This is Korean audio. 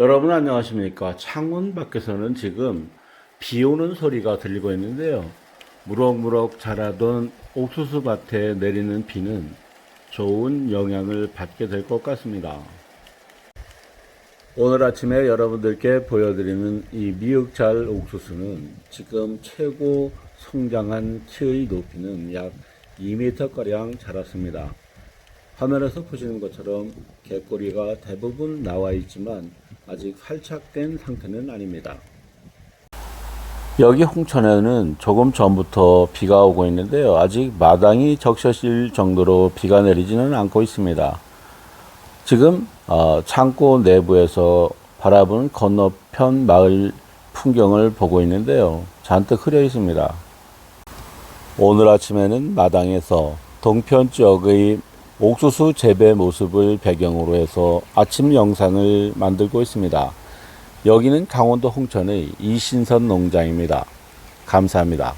여러분 안녕하십니까? 창문 밖에서는 지금 비 오는 소리가 들리고 있는데요. 무럭무럭 자라던 옥수수 밭에 내리는 비는 좋은 영향을 받게 될 것 같습니다. 오늘 아침에 여러분들께 보여드리는 이 미역잘 옥수수는 지금 최고 성장한 키의 높이는 약 2m가량 자랐습니다. 화면에서 보시는 것처럼 개꼬리가 대부분 나와 있지만 아직 활착된 상태는 아닙니다. 여기 홍천에는 조금 전부터 비가 오고 있는데요. 아직 마당이 적셔질 정도로 비가 내리지는 않고 있습니다. 지금 어, 창고 내부에서 바라보는 건너편 마을 풍경을 보고 있는데요. 잔뜩 흐려 있습니다. 오늘 아침에는 마당에서 동편 지역의 옥수수 재배 모습을 배경으로 해서 아침 영상을 만들고 있습니다. 여기는 강원도 홍천의 이신선 농장입니다. 감사합니다.